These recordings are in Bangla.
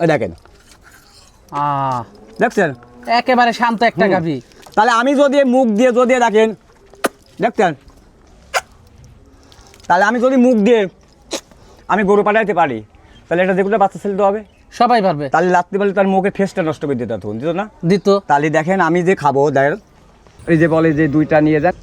ওই দেখেন। দেখছেন? একেবারে শান্ত একটা। গাভী। তাহলে আমি যদি মুখ দিয়ে যদি দেখেন দেখছেন? তাহলে আমি যদি মুখ দিয়ে আমি গরু পাঠাইতে পারি তাহলে এটা দেখলে বাচ্চা ছেলে তো হবে। সবাই পারবে। তাহলে রাত্রি পারলে তার মুখে ফেসটা নষ্ট করে দিতে তখন দিত না? দিত। তাহলে দেখেন আমি যে খাব দেখেন এই যে বলে যে দুইটা নিয়ে যান।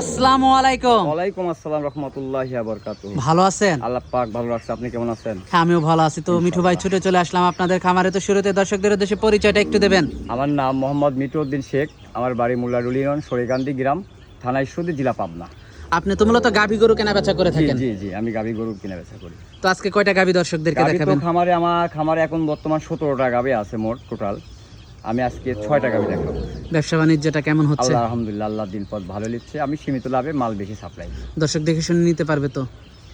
আসসালামু আলাইকুম। ওয়ালাইকুম আসসালাম রহমতুল্লাহ বরকাত ভালো আছেন? আল্লাহ পাক ভালো রাখছে। আপনি কেমন আছেন? হ্যাঁ আমিও ভালো আছি। তো মিঠু ভাই ছুটে চলে আসলাম আপনাদের খামারে। তো শুরুতে দর্শকদের উদ্দেশ্যে পরিচয়টা একটু দেবেন। আমার নাম মোহাম্মদ মিটুদ্দিন শেখ। আমার বাড়ি মুল্লারুল ইউনিয়ন গ্রাম থানা ঈশ্বরদী জেলা পাবনা। আপনি তো মূলত গাভী গরু কেনা বেচা করে থাকেন। জি জি আমি গাভী গরু কিনে বেচা করি। তো আজকে কয়টা গাভী দর্শকদেরকে দেখাবেন? খামারে আমার খামারে এখন বর্তমান সতেরোটা গাভী আছে মোট টোটাল। আমি আজকে ছয়টা গাভী দেখাবো। ব্যবসা বাণিজ্যটা কেমন হচ্ছে? আল্লাহ আলহামদুলিল্লাহ আল্লাহ দিন পথ ভালো লিখছে আমি সীমিত লাভে মাল বেশি সাপ্লাই দর্শক দেখে শুনে নিতে পারবে তো?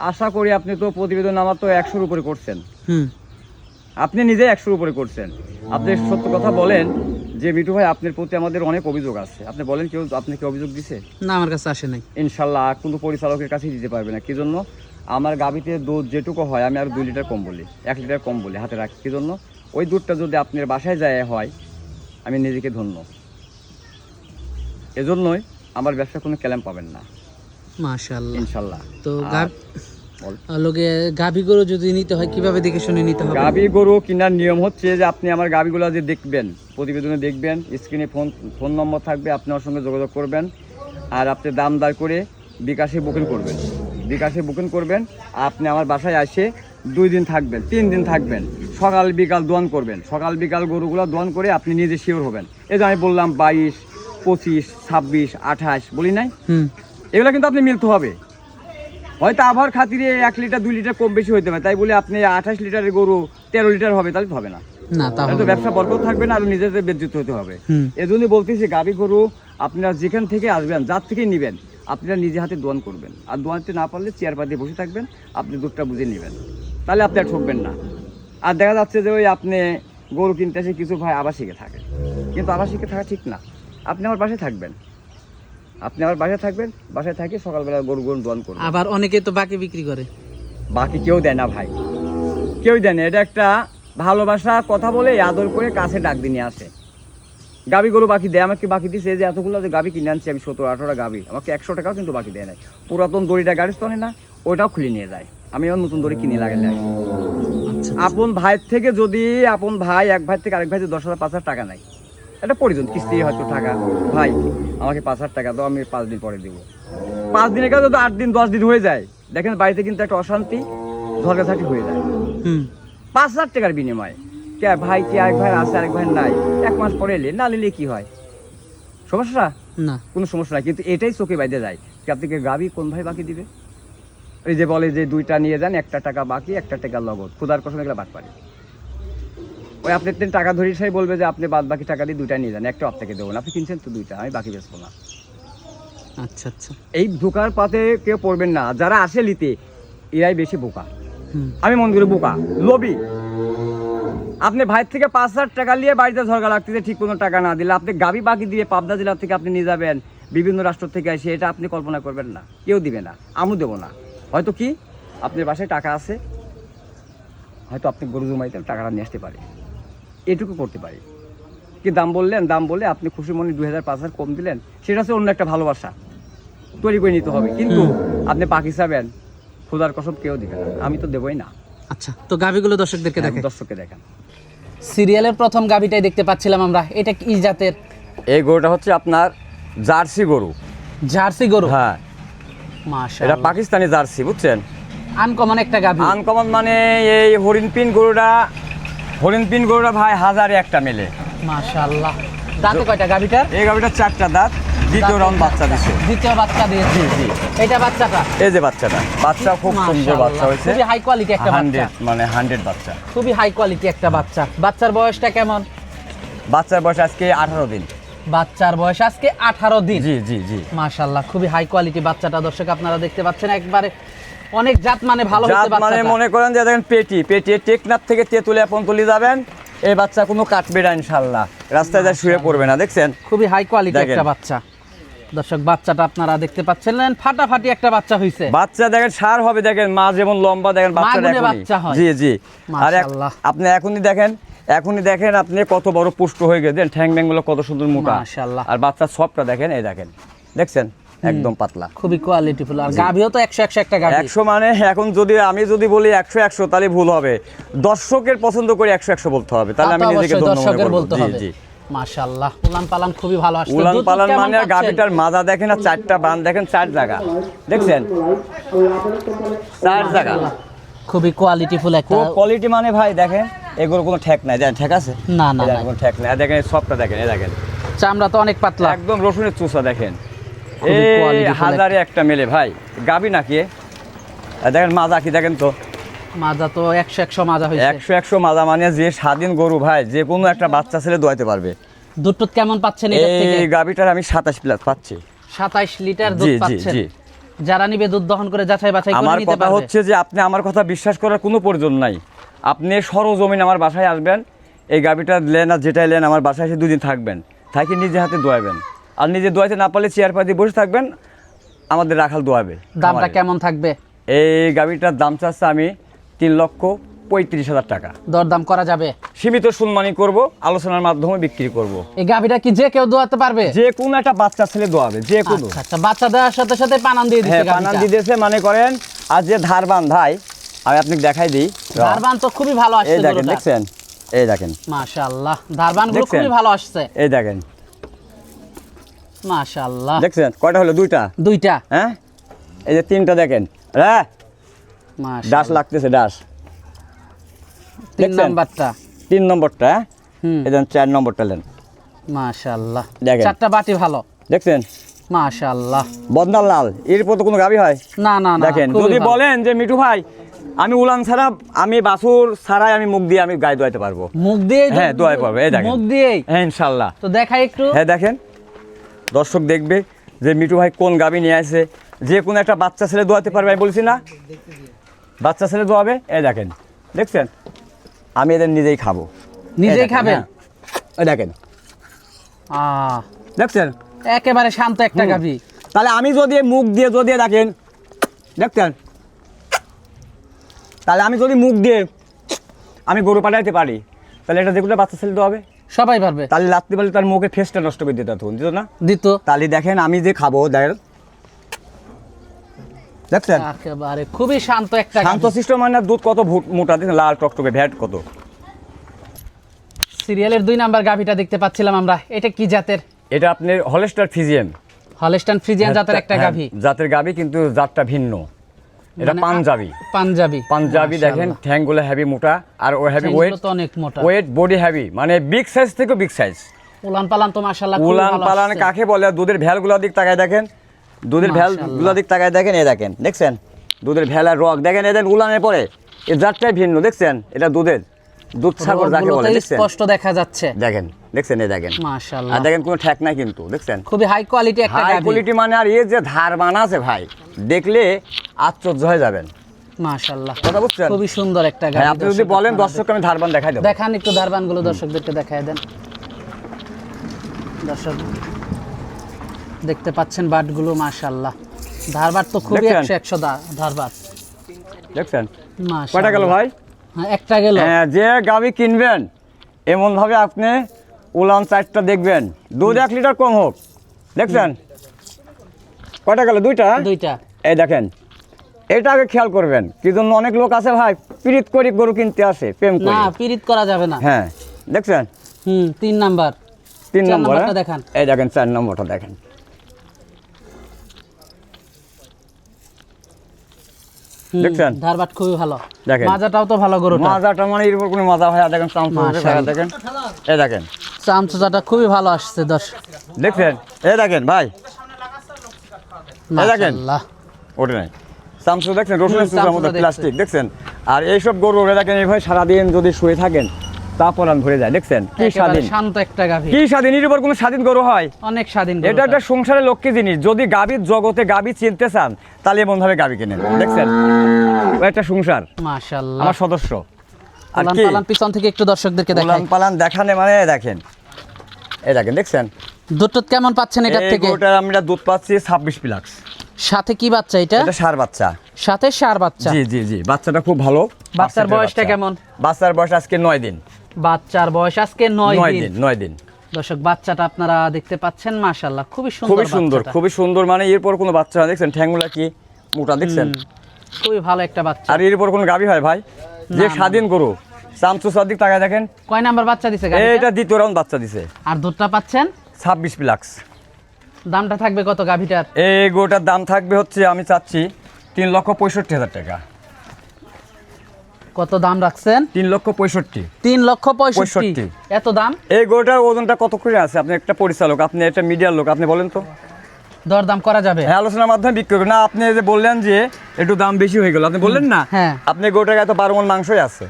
আশা করি আপনি তো প্রতিবেদন আমার তো একশোর উপরে করছেন। হুম। আপনি নিজে একশোর উপরে করছেন। আপনি সত্য কথা বলেন যে মিঠু ভাই আপনার প্রতি আমাদের অনেক অভিযোগ আছে। আপনি বলেন কেউ আপনি কি অভিযোগ দিছে? না আমার কাছে আসে নাই। ইনশাল্লাহ কোনো পরিচালকের কাছেই দিতে পারবে না। কি জন্য? আমার গাবিতে দুধ যেটুকু হয় আমি আর দুই লিটার কম বলি। এক লিটার কম বলি হাতে রাখি। কি জন্য? ওই দুধটা যদি আপনার বাসায় যায় হয় আমি নিজেকে ধন্য। এজন্যই আমার ব্যবসা কোনো ক্যালেম পাবেন না। মাশাআল্লাহ। ইনশাল্লাহ তো। লোকে গাভী গরু যদি নিতে হয় কীভাবে দেখে শুনে নিতে হবে? গাবি গরু কেনার নিয়ম হচ্ছে যে আপনি আমার গাবিগুলো যে দেখবেন প্রতিবেদনে দেখবেন স্ক্রিনে ফোন ফোন নম্বর থাকবে আপনি আমার সঙ্গে যোগাযোগ করবেন আর আপনি দাম দর করে বিকাশে বুকিং করবেন। বিকাশে বুকিং করবেন আপনি আমার বাসায় আসে দুই দিন থাকবেন তিন দিন থাকবেন। সকাল বিকাল দোয়ান করবেন। সকাল বিকাল গরুগুলো দোয়ান করে আপনি নিজে শিওর হবেন। এই যে আমি বললাম বাইশ পঁচিশ ছাব্বিশ আঠাশ বলি নাই? হুম। এগুলো কিন্তু আপনি মিলতে হবে। হয়তো আবহাওয়ার খাতিরে এক লিটার দুই লিটার কম বেশি হইতে পারে। তাই বলে আপনি আঠাশ লিটারের গরু তেরো লিটার হবে তাহলে হবে না। তো ব্যবসা বরকত থাকবে না আর নিজেদের বেজ্জিত হতে হবে। হুম। এজন্যই বলতেছি গাভী গরু আপনারা যেখান থেকে আসবেন যার থেকেই নেবেন আপনারা নিজে হাতে দোয়ান করবেন। আর দোয়ানতে না পারলে চেয়ার পাতিয়ে বসে থাকবেন আপনি দুধটা বুঝে নেবেন। তাহলে আপনি আর ঠকবেন না। আর দেখা যাচ্ছে যে ওই আপনি গরু কিনতে এসে কিছু ভাই আবাসিকে থাকে। কিন্তু আবাসিকে থাকা ঠিক না। আপনি আমার বাসায় থাকবেন। আপনি আমার বাসায় থাকবেন বাসায় থাকি সকালবেলা গরু গরু দোয়ান করবেন আবার অনেকে তো বাকি বিক্রি করে। বাকি কেউ দেয় না ভাই। কেউ দেয় না। এটা একটা ভালোবাসা কথা বলে আদর করে কাছে ডাক দিয়ে নিয়ে আসে। গাবি গরু বাকি দেয় আমাকে বাকি দিছে যে এতগুলো যে গাবি কিনে আনছি আমি সতেরো আঠারোটা গাবি। আমাকে একশো টাকাও কিন্তু বাকি দেয় নাই। পুরাতন দড়িটা গাড়ি তো না ওইটাও খুলে নিয়ে যায়। আমি আমার নতুন দড়ি কিনে আচ্ছা আপন ভাইয়ের থেকে যদি আপন ভাই এক ভাই থেকে আরেক ভাই দশ হাজার পাঁচ হাজার টাকা নাই এটা পরিজন কিস্তি হয়তো টাকা। ভাই আমাকে পাঁচ হাজার টাকা দাও আমি পাঁচ দিন পরে দেবো। পাঁচ দিনের কাছে যদি আট দিন দশ দিন হয়ে যায়। দেখেন বাড়িতে কিন্তু একটা অশান্তি ঝগড়াঝাটি হয়ে যায়। পাঁচ হাজার টাকার বিনিময়ে। কে ভাই কি আরেক ভাই আছে আরেক ভাই নাই। এক মাস পরে এলে না নিলে কি হয়? সমস্যা? না। কোনো সমস্যা নাই কিন্তু এটাই চোখে বাইতে যায়। আপনি কি গাবি কোন ভাই বাকি দিবে? ওই যে বলে যে দুইটা নিয়ে যান একটা টাকা বাকি একটা টাকা লগদ খুদার কসম এগুলো বাদ পারে ওই আপনি টাকা ধরে সেই বলবে যে আপনি বাদ বাকি টাকা দিয়ে দুইটা নিয়ে যান একটা আপনাকে দেবো না। আপনি কিনছেন তো দুইটা আমি বাকি বেচবো না। আচ্ছা আচ্ছা। এই ধোকার পাতে কেউ পড়বেন না। যারা আসে লিতে এরাই বেশি বোকা। আমি মন করি বোকা। লোভি। আপনি ভাইয়ের থেকে পাঁচ হাজার টাকা নিয়ে বাড়িতে ঝরগা লাগতেছে ঠিক কোনো টাকা না দিলে। আপনি গাবি বাকি দিয়ে পাবনা জেলা থেকে আপনি নিয়ে যাবেন বিভিন্ন রাষ্ট্র থেকে আসে এটা আপনি কল্পনা করবেন না। কেউ দিবে না। আমিও দেবো না। হয়তো কি আপনার বাসায় টাকা আছে হয়তো আপনি গরু জমাইতে টাকাটা নিয়ে আসতে পারে। এটুকু করতে পারি। কি দাম বললেন? দাম বলে আপনি খুশি মনে দুই হাজার পাঁচ হাজার কম দিলেন সেটা হচ্ছে অন্য একটা ভালোবাসা। তৈরি করে নিতে হবে। কিন্তু আপনি পাখি চাবেন খোদার কসম কেউ দিবে না। আমি তো দেবই না। আচ্ছা তো গাভীগুলো দর্শকদেরকে দেখে দর্শককে দেখেন। সিরিয়ালের প্রথম গাভীটাই দেখতে পাচ্ছিলাম আমরা। এটা কি জাতের? এই গরুটা হচ্ছে আপনার জার্সি গরু। জার্সি গরু? হ্যাঁ। এটা পাকিস্তানি জার্সি বুঝছেন? আনকমন একটা গাভী। আনকমন মানে এই হরিণ পিন গরুটা হরিণ পিন গরুটা ভাই হাজারে একটা মেলে। মাশাআল্লাহ। দাঁতে কয়টা গাভীটার? এই গাড়িটা চারটা দাঁত দ্বিতীয় রাউন্ড বাচ্চা দিছে। দ্বিতীয় বাচ্চা দিয়েছে জি, জি। এটা বাচ্চাটা? এই যে বাচ্চাটা বাচ্চা খুব সুন্দর বাচ্চা হয়েছে। খুবই হাই কোয়ালিটি একটা বাচ্চা। মানে হান্ড্রেড বাচ্চা। খুবই হাই কোয়ালিটি একটা বাচ্চা। বাচ্চার বয়সটা কেমন? বাচ্চার বয়স আজকে আঠারো দিন। বাচ্চার বয়স আজকে আঠারো দিন। জি জি জি। মাশাআল্লাহ খুবই হাই কোয়ালিটি বাচ্চাটা দর্শক আপনারা দেখতে পাচ্ছেন। একবারে অনেক জাত মানে ভালো জাত মানে মনে করেন যে দেখেন পেটি পেটি টেকনাফ থেকে তেঁতুলে আপন তুলে যাবেন। এই বাচ্চা কোনো কাটবে না ইনশাল্লাহ রাস্তায় যা শুয়ে পড়বে না দেখছেন? খুবই হাই কোয়ালিটি একটা বাচ্চা। দর্শক বাচ্চাটা আপনারা দেখতে পাচ্ছেন। ফাটাফাটি একটা বাচ্চা হয়েছে বাচ্চা দেখেন সার হবে দেখেন মা যেমন লম্বা দেখেন বাচ্চা হয়। জি জি। আর আপনি এখনই দেখেন এখনই দেখেন আপনি কত বড় পুষ্ট হয়ে গেছেন ঠ্যাং ব্যাংগুলো কত সুন্দর মোটা। মাশাআল্লাহ। আর বাচ্চার সবটা দেখেন এই দেখেন। দেখছেন? একদম পাতলা। খুবই কোয়ালিটিফুল আর গাভিও তো একশো একশো একটা গাভি। একশো মানে এখন যদি আমি যদি বলি একশো একশো তাহলে ভুল হবে। দর্শকের পছন্দ করে একশো একশো বলতে হবে। তাহলে আমি নিজেকে ধন্য মনে দর্শকের বলতে জি হবে। জি। মাশাআল্লাহ। উলান পালান খুবই ভালো আসছে। উলান পালান মানে? গাভিটার মাজা দেখেন আর চারটা বান দেখেন চার জায়গা। দেখছেন? চার জায়গা। খুবই কোয়ালিটিফুল একটা কোয়ালিটি মানে ভাই দেখেন। এগুলো কোনো ঠেক নাই দেখেন ঠেক আছে? না, না। কোনো ঠেক নাই। দেখেন সবটা দেখেন এই দেখেন। চামড়া তো অনেক পাতলা। একদম রসুনের চুষা দেখেন। এই হাজারে একটা মেলে ভাই। গাবি নাকি? দেখেন মাজা কি দেখেন তো। মাজা তো একশো একশো মাজা হয়েছে। একশো একশো মাজা মানে যে স্বাধীন গরু ভাই যে কোনো একটা বাচ্চা ছেলে দোয়াতে পারবে। দুধ কেমন পাচ্ছেন এই গাবিটার আমি সাতাশ প্লাস পাচ্ছি। সাতাইশ লিটার দুধ পাচ্ছেন। যারা নিবে দুধ দহন করে যাচাই বাছাই করে আমার কথা হচ্ছে যে আপনি আমার কথা বিশ্বাস করার কোনো প্রয়োজন নাই। আপনি সরজমিন আমার বাসায় আসবেন এই গাবিটা লেন আর যেটাই লেন আমার বাসায় এসে দুদিন থাকবেন। থাকি নিজে হাতে দোয়াবেন। আর নিজে দোয়াইতে না পারলে চেয়ার পাতি বসে থাকবেন আমাদের রাখাল দোয়াবে। দামটা কেমন থাকবে? এই গাবিটার দাম চাচ্ছে আমি তিন লক্ষ পঁয়ত্রিশ হাজার টাকা। দরদাম করা যাবে? সীমিত সম্মানী করব আলোচনার মাধ্যমে বিক্রি করব। এই গাভিটা কি যে কেউ দোয়াতে পারবে? যে কোনো একটা বাচ্চা ছেলে দোয়াবে যে কোনো। আচ্ছা আচ্ছা বাচ্চা দেওয়ার সাথে সাথে পানান দিয়ে দিচ্ছে হ্যাঁ দিয়ে দিতেছে মানে করেন আর যে ধার বান্ধাই আমি আপনাকে দেখাই দিই। ধারবান তো খুবই ভালো এই আসছে দেখেন দেখছেন? এই দেখেন। মাশাআল্লাহ ধারবানগুলো খুবই ভালো আসছে। এই দেখেন। মাশাআল্লাহ। দেখছেন? কয়টা হলো? দুইটা? দুইটা। হ্যাঁ? এই যে তিনটা দেখেন। হ্যাঁ ডাস লাগতেছে ডাস। তিন? নাম্বারটা। তিন নম্বরটা হ্যাঁ? হুম। এই চার নম্বরটা নেন। মাশাআল্লাহ। দেখেন। চারটা বাটি ভালো। দেখছেন? মাশাআল্লাহ। বদনাল লাল। এরপর তো কোনো গাবি হয়? না না না দেখেন যদি বলেন যে মিঠু ভাই আমি উলান ছাড়া আমি বাসুর ছাড়াই আমি মুখ দিয়ে আমি গায়ে দোয়াইতে পারব। মুখ দিয়ে হ্যাঁ, দোয়াই পারবে, এই দেখেন। মুখ দিয়েই? হ্যাঁ ইনশাল্লাহ। তো দেখাই একটু। হ্যাঁ দেখেন। দর্শক দেখবে যে মিঠু ভাই কোন গাবি নিয়ে আসে। যে কোনো একটা বাচ্চা ছেলে দোয়াতে পারবে আমি বলছি না। বাচ্চা ছেলে দোয়াবে? এই দেখেন। দেখছেন? আমি এদের নিজেই খাব। নিজেই খাবেন হ্যাঁ। এই দেখেন। আহ, দেখছেন? একেবারে শান্ত একটা। গাভি তাহলে আমি যদি মুখ দিয়ে যদি দেখেন দেখছেন? তাহলে আমি যদি মুখ দিয়ে আমি গরু পাঠাইতে পারি তাহলে এটা দেখলে বাচ্চা ছেলে দেওয়া হবে। সবাই পারবে। তাহলে লাগতে পারলে তার মুখের ফেসটা নষ্ট করে দিতে তখন দিত না? দিত। তাহলে দেখেন আমি যে খাব দেখেন দেখছেন? একেবারে খুবই শান্ত একটা শান্ত শিষ্ট মানে দুধ কত মোটা দেখেন লাল টকটকে ভ্যাট কত। সিরিয়ালের দুই নাম্বার গাভিটা দেখতে পাচ্ছিলাম আমরা। এটা কি জাতের? এটা আপনার হলেস্টার ফিজিয়াম হলস্টাইন ফ্রিজিয়ান জাতের একটা হ্যাঁ, গাভি। জাতের গাভি কিন্তু জাতটা ভিন্ন। এটা মানে পাঞ্জাবি। পাঞ্জাবি। পাঞ্জাবি দেখেন ঠ্যাংগুলো হেভি মোটা আর ও হেভি ওয়েট তো অনেক মোটা। ওয়েট বডি হেভি মানে বিগ সাইজ থেকে বিগ সাইজ উলান পালান তো মাশাআল্লাহ উলান পালান কাকে বলে? দুধের ভ্যালগুলো দিক তাকায় দেখেন। দুধের ভ্যালগুলো দিক তাকায় দেখেন এই দেখেন দেখছেন? দুধের ভ্যাল আর রক দেখেন এদের উলানের পরে। এই জাতটাই ভিন্ন দেখছেন? এটা দুধের। দুধ সাগর যাকে বলে দেখছেন? স্পষ্ট দেখা যাচ্ছে। দেখেন দেখছেন এই দেখেন। মাশাআল্লাহ। আর দেখেন কোনো ঠেক নাই কিন্তু দেখছেন? খুবই হাই কোয়ালিটি একটা হাই কোয়ালিটি মানে আর এর যে ধার বানা আছে ভাই দেখলে আশ্চর্য হয়ে যাবেন। মাশাআল্লাহ। কথা বুঝছেন? খুবই সুন্দর একটা গাভি আপনি যদি বলেন দর্শককে আমি ধারবান দেখাই দেবো। দেখান একটু দারবানগুলো দর্শকদেরকে দেখায় দেন। দর্শক দেখতে পাচ্ছেন বাটগুলো মাশাআল্লাহ। ধারবাট তো খুবই দেখছেন? একশো একশো দা- ধারবাট দেখছেন? মাশাআল্লাহ। কয়টা গেল ভাই? একটা গেল। হ্যাঁ, যে গাবি কিনবেন এমনভাবে আপনি উলান চারটা দেখবেন। দুধ এক লিটার কম হোক। দেখছেন? কটা গেল? দুইটা? দুইটা। এই দেখেন এটা আগে খেয়াল করবেন। কি জন্য অনেক লোক আছে ভাই পিরিত করি গরু কিনতে আসে প্রেম না করি পিরিত করা যাবে না। হ্যাঁ দেখছেন? হুম তিন নাম্বার। তিন চার নম্বর হ্যাঁ? দেখান। এই দেখেন চার নম্বরটা দেখেন। দেখছেন? ধারবাট খুবই ভালো। দেখেন। মাজাটাও তো ভালো গরুটা। মাজাটা মানে এর উপর কোনো মাজা হয় দেখেন চামচ দেখেন। এই দেখেন। চামচাটা খুবই ভালো আসছে দর্শক। দেখছেন? এই দেখেন ভাই। দেখেন। ওটা নাই। চামচু দেখছেন? রসুনের। প্লাস্টিক দেখছেন? আর এইসব গরু দেখেন এইভাবে সারাদিন যদি শুয়ে থাকেন আমি ভরে যায় দেখছেন? কি স্বাধীন। শান্ত একটা গাভি। কি স্বাধীন? এর উপর কোনো স্বাধীন গরু হয়? অনেক স্বাধীন এটা একটা সংসারের লক্ষ্যে জিনিস। যদি গাভীর জগতে গাভী চিনতে চান তাহলে এমন ভাবে গাভী কেনেন দেখছেন? একটা সংসার। মাশাআল্লাহ। আমার সদস্য। আর কি? পালান পিছন থেকে একটু দর্শকদেরকে দেখাই। পালান দেখানে মানে দেখেন। এই দেখেন দেখছেন? দুটো কেমন পাচ্ছেন এটার থেকে? আমরা দুধ পাচ্ছি ছাব্বিশ প্লাক্স। সাথে কি বাচ্চা এটা? এটা সার বাচ্চা। সাথে সার বাচ্চা। জি জি জি বাচ্চাটা খুব ভালো। বাচ্চার বয়সটা কেমন? বাচ্চার বয়স আজকে নয় দিন। বাচ্চার বয়স আজকে নয় দিন। নয় দিন। দর্শক বাচ্চাটা আপনারা দেখতে পাচ্ছেন মাশাল্লাহ খুবই সুন্দর খুবই সুন্দর খুবই সুন্দর মানে এরপর কোনো বাচ্চা দেখছেন? ঠ্যাংগুলা কি মোটা দেখছেন? খুবই ভালো একটা বাচ্চা। আর এরপর কোনো গাভী হয় ভাই? যে স্বাধীন গরু। চামচু সাদিক টাকা দেখেন। কয় নাম্বার বাচ্চা দিছে? এটা দ্বিতীয় রাউন্ড বাচ্চা দিছে। আর দুধটা পাচ্ছেন? ছাব্বিশ প্লাক্স। দামটা থাকবে কত গাভিটার? এই গরুটার দাম থাকবে হচ্ছে আমি চাচ্ছি তিন লক্ষ পঁয়ষট্টি হাজার টাকা। কত দাম রাখছেন? তিন লক্ষ পঁয়ষট্টি। তিন লক্ষ পঁয়ষট্টি। এত দাম? এই গরুটার ওজনটা কত করে আছে? আপনি একটা পরিচালক আপনি একটা মিডিয়ার লোক আপনি বলেন তো। দর দাম করা যাবে? হ্যাঁ আলোচনার মাধ্যমে বিক্রি করবেন। না আপনি যে বললেন যে একটু দাম বেশি হয়ে গেল আপনি বললেন না? হ্যাঁ। আপনি গরুটার গায়ে তো বারো মন মাংসই আছে।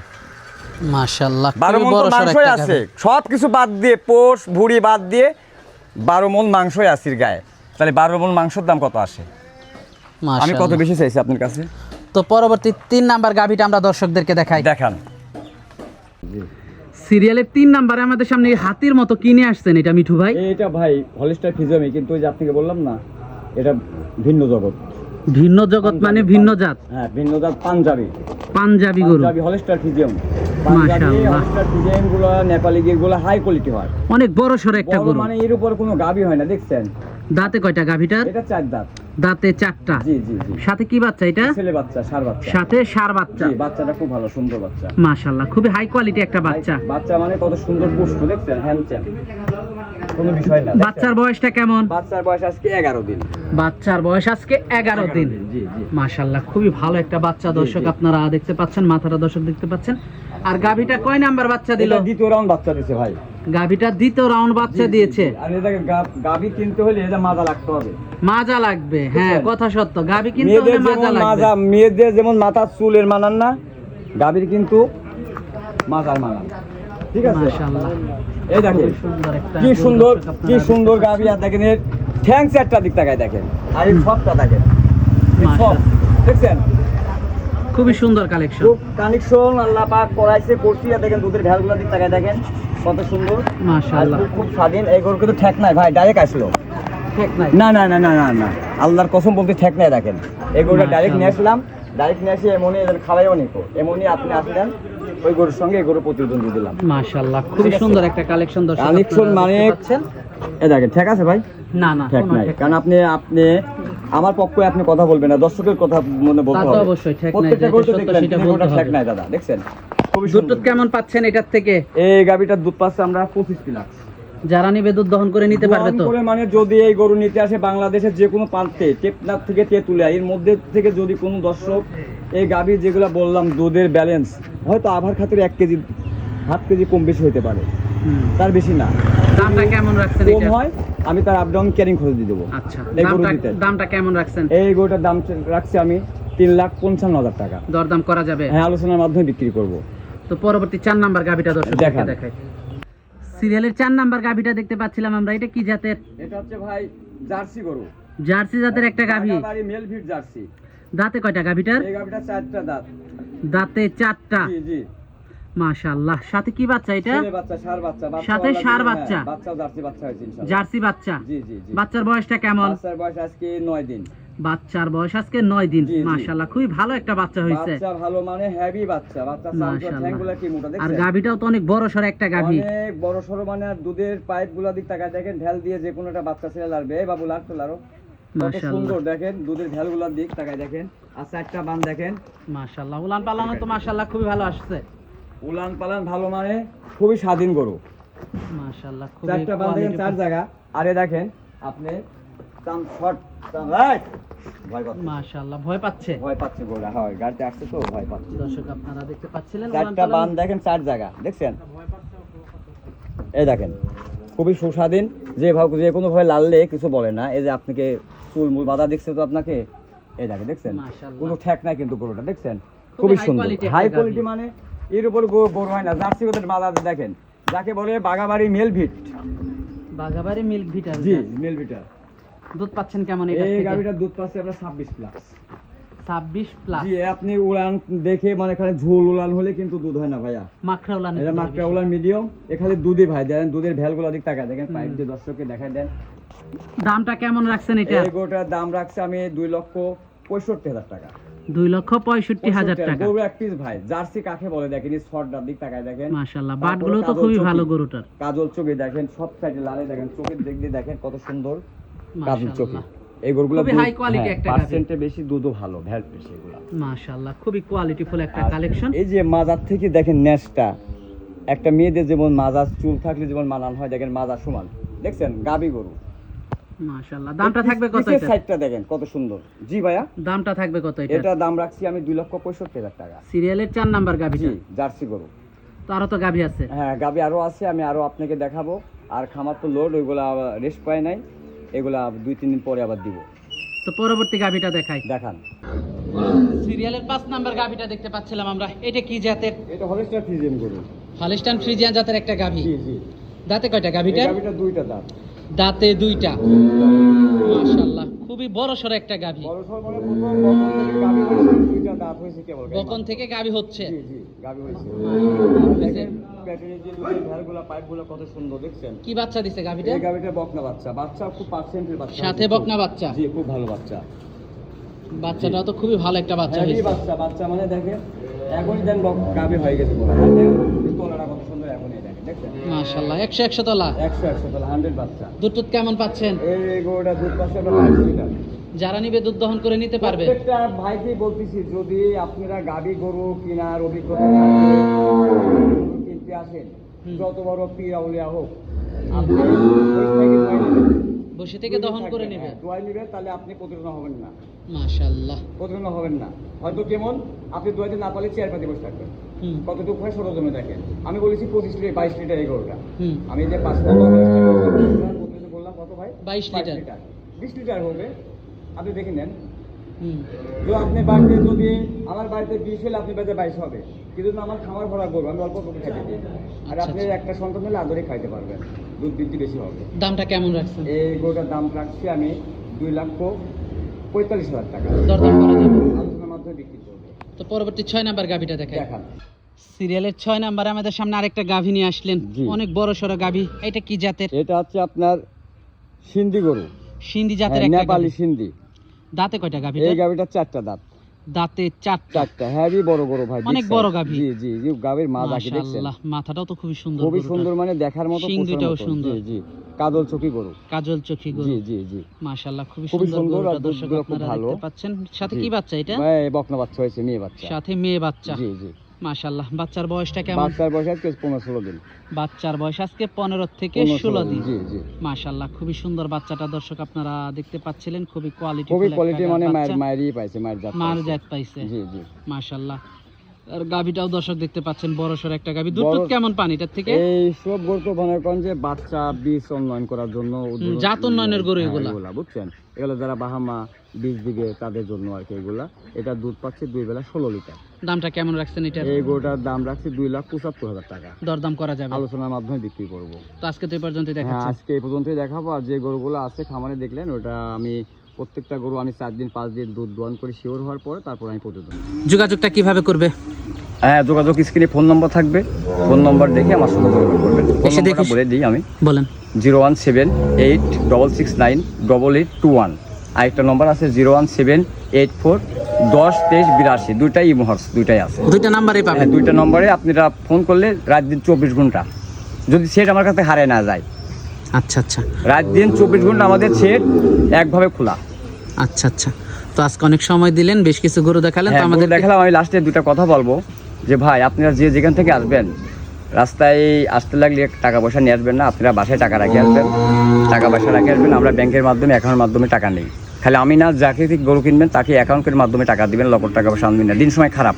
মাশাল্লাহ বারো মন মাংসই আছে। সব কিছু বাদ দিয়ে পোষ ভুড়ি বাদ দিয়ে বারো মন মাংসই আছে গায়ে। তাহলে বারো মন মাংসের দাম কত আসে? আমি কত বেশি চাইছি আপনার কাছে? তো পরবর্তী তিন নাম্বার গাভিটা আমরা দর্শকদেরকে দেখাই। দেখান। সিরিয়ালের তিন নাম্বারে আমাদের সামনে হাতির মতো কিনে আসছেন এটা মিঠু ভাই। এইটা ভাই হলিস্টার ফিজিয়ামি কিন্তু ওই যে আপনাকে বললাম না এটা ভিন্ন জগৎ। ভিন্ন জগৎ মানে ভিন্ন জাত। হ্যাঁ ভিন্ন জাত পাঞ্জাবি। পাঞ্জাবি গরু। পাঞ্জাবি হলিস্টার ফিজিয়াম নেপালি গিরগুলো হাই কোয়ালিটি হয়। অনেক বড় সড় একটা গরু। মানে এর উপর কোনো গাবি হয় না দেখছেন? দাঁতে কয়টা গাভিটার এটা চার দাঁত। দাঁতে চারটা। জি জি জি। সাথে কি বাচ্চা এটা? ছেলে বাচ্চা সার বাচ্চা। সাথে সার বাচ্চা। জি বাচ্চাটা খুব ভালো সুন্দর বাচ্চা। মাশাল্লাহ খুবই হাই কোয়ালিটি একটা বাচ্চা। বাচ্চা মানে কত সুন্দর পুষ্ট দেখছেন? হ্যান্ডসেম কোনো বিষয় না। বাচ্চার বয়সটা কেমন? বাচ্চার বয়স আজকে এগারো দিন। বাচ্চার বয়স আজকে এগারো দিন। জি জি। মাশাল্লাহ খুবই ভালো একটা বাচ্চা দর্শক আপনারা দেখতে পাচ্ছেন মাথাটা দর্শক দেখতে পাচ্ছেন। আর গাভিটা কয় নাম্বার বাচ্চা দিল? দ্বিতীয় রাউন্ড বাচ্চা দিছে ভাই। গাভিটা দ্বিতীয় রাউন্ড বাচ্চা দিয়েছে। আর এটাকে গাভী কিনতে হলে এটা মাজা লাগতে হবে। মাজা লাগবে হ্যাঁ কথা সত্য। গাভি কিন্তু হলে মাজা লাগবে। মাজা মেয়েদের যেমন মাথার চুলের মানান না গাভীর কিন্তু মাজার মানান। ঠিক আছে? মাশাআল্লাহ। এই দেখেন খুবই সুন্দর একটা কি সুন্দর কি সুন্দর। গাভী। আর দেখেন এর ঠ্যাং চারটা দিক তাকায় দেখেন। আর এই সবটা দেখেন। সব। দেখছেন? খুবই সুন্দর কালেকশন খুব কানেকশন আল্লাহ পাক করাইছে করছি। আর দেখেন দুধের ভ্যালগুলো দিক তাকায় দেখেন। কত সুন্দর? মাশাআল্লাহ। খুব- খুব স্বাধীন। এই গরু কিন্তু ঠেক নাই ভাই ডাইরেক্ট আসলো। ঠিক নাই? না না না না না না। আল্লাহর কসম বলতে ঠেক নাই দেখেন। এই গরুটা ডাইরেক্ট নিয়ে আসলাম। ডাইরেক্ট নিয়ে আসি এমনই এদের খাওয়াইও নিকো এমনই আপনি আসলেন ওই গরুর সঙ্গে এই গরু প্রতিদ্বন্দ্বী দিলাম। মাশাআল্লাহ আছে। সুন্দর একটা কালেকশন দর্শক কালেকশন মানে এ দেখেন ঠিক আছে ভাই? না না ঠেক নাই। কারণ আপনি আপনি আমার পক্ষে আপনি কথা বলবেন না দর্শকের কথা মনে বলতে হবে। অবশ্যই, ঠেক নাই, প্রত্যেকটা গরু তো দেখলেন ঠেক নাই দাদা দেখছেন? দুধ কেমন পাচ্ছেন এটার থেকে? এই গাবিটার দুধ পাচ্ছে আমরা পঁচিশ পিলাস যারা নিবে দুধ দহন করে নিতে পারবে তো? করে মানে যদি এই গরু নিতে আসে বাংলাদেশের যে কোনো প্রান্তে টেপনাথ থেকে তেঁতুলিয়া এর মধ্যে থেকে যদি কোনো দর্শক এই গাভী যেগুলো বললাম দুধের ব্যালেন্স হয়তো আভার খাতির এক কেজি হাফ কেজি কম বেশি হতে পারে। তার বেশি না। দামটা কেমন রাখছেন কম হয় আমি তার আপ ডাউন ক্যারিং খরচ দিয়ে দেবো। আচ্ছা এই গরু দামটা দিতে। দামটা কেমন রাখছেন? এই গরুটার দাম রাখছি আমি তিন লাখ পঞ্চান্ন হাজার টাকা। দরদাম করা যাবে? হ্যাঁ আলোচনার মাধ্যমে বিক্রি করব। তো পরবর্তী চার নাম্বার গাভিটা দর্শক দেখান। দেখাই। সিরিয়ালের চার নাম্বার গাভিটা দেখতে পাচ্ছিলাম আমরা এটা কি জাতের? এটা হচ্ছে ভাই জার্সি গরু। জার্সি জাতের একটা গাভি। Milk Vita Jersey. দাঁতে কয়টা গাভিটার? এই গাভিটা চারটা দাঁত। দাঁতে চারটা। জি জি। মাশাআল্লাহ। সাথে কি বাচ্চা এটা? ছেলে বাচ্চা সার বাচ্চা সাথে দিয়ে- বাচ্চা? বাচ্চা জার্সি বাচ্চা হয়েছে ইনশাআল্লাহ। জার্সি বাচ্চা? জি জি জি। বাচ্চার বয়সটা কেমন? বাচ্চার বয়স আজকে 9 দিন। বাচ্চার বয়স আজকে নয় দিন। জি। খুবই ভালো একটা বাচ্চা হয়েছে। ভালো মানে হেভি বাচ্চা। বাচ্চা ঠ্যাংগুলা কি মোটা আর গাভিটাও তো অনেক বড় সড় একটা গাভি। অনেক বড় সরো মানে আর দুধের পাইপগুলা দিক তাকায় দেখেন ঢেল দিয়ে যে কোনো একটা বাচ্চা ছেলে এই বাবু লাড়তো লাড়ো। কত মাশাআল্লাহ। সুন্দর দেখেন দুধের ঢেল দিক তাকায় দেখেন। আর চারটা বান দেখেন। মাশাআল্লাহ উলান পালানো তো মাশাআল্লাহ খুবই ভালো আসছে। উলান পালান ভালো মানে খুবই স্বাধীন গরু। মাশাআল্লাহ খুবই চারটা বান দেখেন চার জায়গা। আরে দেখেন আপনি চাম শট চাম রাইট ভয় পাচ্ছে। মাশাআল্লাহ ভয় পাচ্ছে? ভয় পাচ্ছে গরু হয় গাড়িতে আসছে তো ভয় পাচ্ছে। দর্শক আপনারা দেখতে পাচ্ছিলেন চারটা বান দেখেন চার জায়গা দেখছেন? এই দেখেন খুবই সুস্বাদীন যে ভাব যে কোনো ভাবে লাললে কিছু বলে না। এই যে আপনাকে চুল মূল বাধা দেখছে তো আপনাকে এই দেখেন দেখছেন। কোনো ঠেক নাই কিন্তু গরুটা দেখছেন? খুবই সুন্দর। হাই কোয়ালিটি মানে এর উপর গরু হয় না জার্সি ওদের মালা দেখেন। যাকে বলে বাগাবাড়ি মেল ভিট। বাগাবাড়ি মিল্ক ভিটার জি মেল ভিটার। দুধ পাচ্ছেন কেমন এটা এই গাভিটার দুধ পাচ্ছে আমরা ছাব্বিশ প্লাস ছাব্বিশ প্লাস জি আপনি উড়ান দেখে মানে এখানে ঝোল উড়ান হলে কিন্তু দুধ হয় না ভাইয়া। মাখরা উলান এটা উলান মিডিয়াম এখানে ভাই দেন দুধের ভ্যালগুলো দিক দেখেন পাইপ দিয়ে দর্শককে দেন। দামটা কেমন রাখছেন এটা? এই গোটার দাম রাখছে আমি দুই লক্ষ পঁয়ষট্টি হাজার টাকা। দুই লক্ষ পঁয়ষট্টি হাজার টাকা। গরু এক পিস ভাই জার্সি কাকে বলে দেখেন শর্টটার দিক তাকায় দেখেন। বাটগুলো তো কাজল খুবই ভালো গরুটার। কাজল চোখে দেখেন সব সাইডে লালে দেখেন চোখের দিক দিয়ে দেখেন কত সুন্দর। কাজল চোখে। এই গরুগুলো খুবই high quality একটা গাভী। পার্সেন্টে বেশি দুধও ভালো ভ্যাট বেশি এগুলা। মাশাল্লাহ খুবই কোয়ালিটিফুল একটা কালেকশন এই যে মাজার থেকে দেখেন নেসটা একটা মেয়েদের যেমন মাজার চুল থাকলে যেমন মানান হয় দেখেন মাজার সমান। দেখছেন? গাবি গরু। মাশাল্লাহ দামটা থাকবে কত এটা? সাইডটা দেখেন কত সুন্দর। জি ভাইয়া? দামটা থাকবে কত এটা? এটা দাম রাখছি আমি দুই লক্ষ পঁয়ষট্টি হাজার টাকা। সিরিয়ালের চার নাম্বার জি জার্সি গরু। তো আরও তো গাভি আছে। হ্যাঁ গাবি আরও আছে আমি আরও আপনাকে দেখাবো। আর খামার তো লোড ওইগুলা রেস্ট পায় নাই। এগুলা দুই তিন দিন পরে আবার দিব। তো পরবর্তী গাভিটা দেখাই। দেখান। সিরিয়ালের পাঁচ নাম্বার গাভিটা দেখতে পাচ্ছিলাম আমরা। এটা কি জাতের? এটা হলিস্টার ফ্রিজিয়ান গরু। হলিস্টার ফ্রিজিয়ান জাতের একটা গাভি। জি জি। দাঁতে কয়টা গাভিটা গাভিটা দুইটা দাঁত। দাঁতে দুইটা। মাশাল্লাহ খুবই বড় সড়ো একটা গাভি। মানে বকন থেকে গাভি হচ্ছে। জি জি হয়েছে। আর যে দুধের পাইপগুলো কত সুন্দর দেখছেন? কি বাচ্চা দিছে গাভিটা? গাবিটা বকনা বাচ্চা বাচ্চা খুব পার্সেন্টের বাচ্চা। সাথে বকনা বাচ্চা? জি খুব ভালো বাচ্চা। বাচ্চাটা তো খুবই ভালো একটা বাচ্চা হয়েছে বাচ্চা বাচ্চা মানে দেখেন এখনই দেন গাবি হয়ে গেছে কত সুন্দর এখনই দেখেন দেখছেন? মাশাল্লাহ একশো একশো তলা? একশো একশো বাচ্চা। দুধ টুধ কেমন পাচ্ছেন? এই গরুটা দুধ পাচ্ছে লিটার যারা নিবে দুধ দহন করে নিতে পারবে। প্রত্যেকটা ভাইকেই বলতেছি যদি আপনারা গাবি গরু কেনার অভিজ্ঞতা কিনতে আসেন যত বড় পীর আউলিয়া হোক আপনি ওই থেকে থেকে দহন করে নেবে। হ্যাঁ, দোয়াই নেবেন তাহলে আপনি প্রতারণা হবেন না। মাশাল্লাহ প্রতারণা হবেন না। হয়তো কেমন আপনি দোয়াইতে না পারলে চেয়ার পাতি বসে থাকবেন। কতটুকু হয় ষোলো জমে দেখেন আমি বলেছি পঁচিশ লিটার বাইশ লিটার এই গরুটা। আমি যে পাঁচ লিটার প্রতিদিন বললাম কত ভাই? 22 লিটার। বিশ লিটার হবে। আপনি দেখে নেন। তো আপনি বাড়িতে যদি আমার বাড়িতে বিশ হলে আপনি বাড়িতে বাইশ হবে। কিন্তু আমার খাবার ভরা করব আমি অল্প অল্প খাইতে দিই। আর আচ্ছা, আপনি আচ্ছা। একটা সন্তান হলে আদরে খাইতে পারবেন। দুধ বৃদ্ধি বেশি হবে। দামটা কেমন রাখছেন? এই গরুটার দাম রাখছি আমি দুই লক্ষ পঁয়তাল্লিশ হাজার টাকা। দরদাম করা যাবে। আলোচনার মাধ্যমে বিক্রি করব। তো পরবর্তী ছয় নাম্বার গাভিটা দেখাই। দেখান। সিরিয়ালের ছয় নাম্বারে আমাদের সামনে আরেকটা গাভি নিয়ে আসলেন। অনেক বড় সড়ো গাভি। এটা কি জাতের? এটা হচ্ছে আপনার সিন্ধি গরু। সিন্ধি জাতের হ্যাঁ, একটা নেপালি সিন্ধি। দাঁতে কয়টা গাভী? এই গাভীটা চারটা দাঁত। দাঁতে চারটা। চারটা। হেভি বড় বড় ভাই অনেক বড়। গাভী। জি জি জি গাভীর মা দেখে দেখছেন? মাশাআল্লাহ মাথাটাও তো খুবই সুন্দর খুবই সুন্দর মানে দেখার মতো সিং দুটোও দুইটাও সুন্দর। জি জি কাজল চকি গরু। কাজল চকি গরু। জি জি জি। মাশাআল্লাহ খুবই সুন্দর আর দর্শক আপনারা। দেখতে পাচ্ছেন। সাথে কি বাচ্চা এটা? এই বকনা বাচ্চা হয়েছে মেয়ে বাচ্চা। সাথে মেয়ে বাচ্চা। জি জি। মাশাআল্লাহ। বাচ্চার বয়সটা কেমন? বাচ্চার বয়স আজকে পনেরো ষোলো দিন। বাচ্চার বয়স আজকে পনেরো থেকে পনেরো ষোলো দিন জি জি। মাশাআল্লাহ খুবই সুন্দর বাচ্চাটা দর্শক আপনারা দেখতে পাচ্ছিলেন খুবই কোয়ালিটি খুবই কোয়ালিটি মানে মায়ের মায়েরই পাইছে মায়ের জাত মার জাত পাইছে। জি জি। মাশাআল্লাহ। আর গাভিটাও দর্শক দেখতে পাচ্ছেন বড় সড় একটা গাভি। দুধ কেমন পান এটার থেকে? এই সব গরু তো মনে করেন যে বাচ্চা বীজ উন্নয়ন করার জন্য জাত উন্নয়নের গরু হ্যাঁ। এগুলা বুঝছেন? এগুলো যারা বাহামা বীজ দিবে তাদের জন্য আর কি এগুলা। এটা দুধ পাচ্ছে দুই বেলা ষোলো লিটার। দামটা কেমন রাখছেন এটার? এই গরুটার দাম রাখছি দুই লাখ পঁচাত্তর হাজার টাকা। দরদাম করা যাবে। আলোচনার মাধ্যমে বিক্রি করব। তো আজকে তো এই পর্যন্ত হ্যাঁ আজকে এই পর্যন্তই দেখাবো। আর যে গরুগুলো আছে খামারে দেখলেন ওটা আমি প্রত্যেকটা গরু আমি চার দিন পাঁচ দিন দুধ দোয়ান করে শিওর হওয়ার পরে তারপর আমি প্রতিদিন যোগাযোগটা কীভাবে করবে? হ্যাঁ যোগাযোগ স্ক্রিনে ফোন নম্বর থাকবে। ফোন নম্বর দেখে আমার সঙ্গে যোগাযোগ করবেন। ফোন এসে নম্বরটা বলে দিই আমি। বলেন। Zero one seven eight double six nine double eight two one. আরেকটা নম্বর আছে zero one seven eight four দশ তেইশ বিরাশি। দুইটাই ইমোহর্স দুইটাই আছে। দুইটা নাম্বারই পাবেন। হ্যাঁ দুইটা নম্বরে আপনারা ফোন করলে রাত দিন চব্বিশ ঘণ্টা। যদি সেট আমার কাছে হারে না যায়। আচ্ছা আচ্ছা। রাত দিন চব্বিশ ঘণ্টা আমাদের সেট একভাবে খোলা। আচ্ছা আচ্ছা। তো আজকে অনেক সময় দিলেন বেশ কিছু গরু দেখালেন তো হ্যাঁ আমাদের দেখালাম আমি লাস্টে দুটা কথা বলব। যে ভাই আপনারা যে যেখান থেকে আসবেন রাস্তায় আসতে লাগলে টাকা পয়সা নিয়ে আসবেন না আপনারা বাসায় টাকা রাখে আসবেন। টাকা পয়সা রাখে আসবেন আমরা ব্যাংকের মাধ্যমে অ্যাকাউন্টের মাধ্যমে টাকা নেই। খালি আমি না যাকে গরু কিনবেন, তাকে অ্যাকাউন্টের মাধ্যমে টাকা দিবেন লকর টাকা পয়সা আনবেন না। দিন সময় খারাপ,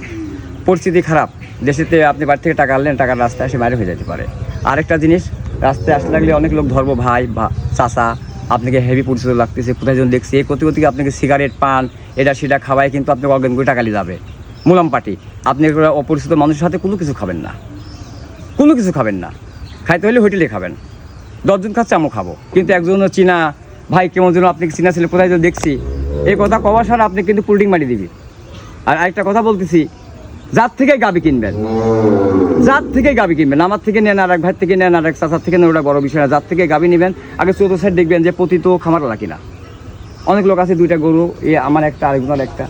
পরিস্থিতি খারাপ। দেশেতে আপনি বাড়ি থেকে টাকা আনলেন টাকা রাস্তায় এসে বাইরে হয়ে যেতে পারে। আরেকটা জিনিস, রাস্তায় আসতে লাগলে অনেক লোক ধরবো ভাই বা চাচা, আপনাকে হেভি পরিচিত লাগতেছে, কোথায় যেন দেখছি, এই কতিকে আপনাকে সিগারেট পান, এটা সেটা খাওয়াই কিন্তু আপনাকে অজ্ঞান করে টাকা নিয়ে যাবে। মুলাম পাটি, আপনি অপরিচিত মানুষের সাথে কোনো কিছু খাবেন না। কোনো কিছু খাবেন না। খাইতে হলে হোটেলে খাবেন। দশজন খাচ্ছে, আমিও খাব। কিন্তু একজন চীনা ভাই, কেমন যেন আপনি চীনা ছেলে, কোথায় যেন দেখছি। এই কথা কবার সার আপনি কিন্তু পুল্ডিং মারি দিবি। আর আরেকটা কথা বলতেছি, যার থেকে গাবি কিনবেন, যার থেকে গাবি কিনবেন, আমার থেকে নেন আর এক ভাই থেকে নেন আর এক চাচার থেকে নেন, ওটা বড় বিষয় না, যার থেকে গাবি নেবেন, আগে চৌদ্দ সাইড দেখবেন যে প্রতি তো পতিত খামারওয়ালা কিনা। অনেক লোক আছে দুইটা গরু, এ আমার একটা, আরেকজনের একটা।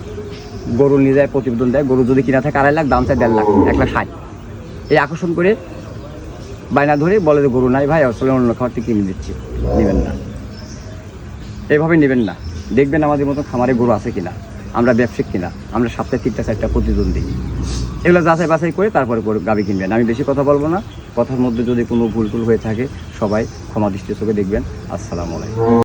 গরু নিয়ে যায়, প্রতিবেদন দেয়, গরু যদি কিনা থাকে আড়াই লাখ, দাম চায় দেড় লাখ, এক লাখ ষাট। এই আকর্ষণ করে বায়না ধরে বলে যে, গরু নাই ভাই, আসলে অন্য খামার থেকে কিনে দিচ্ছি, নেবেন না। এভাবে নেবেন না। দেখবেন আমাদের মতো খামারে গরু আছে কিনা, আমরা ব্যবসায়িক কিনা, আমরা সপ্তাহে তিনটা, চারটা প্রতিদ্বন্দ্বী। এগুলো যাচাই বাছাই করে তারপরে গাবি কিনবেন। আমি বেশি কথা বলব না। কথার মধ্যে যদি কোনো ভুল টুল হয়ে থাকে, সবাই ক্ষমা দৃষ্টি চোখে দেখবেন। আসসালামু আলাইকুম।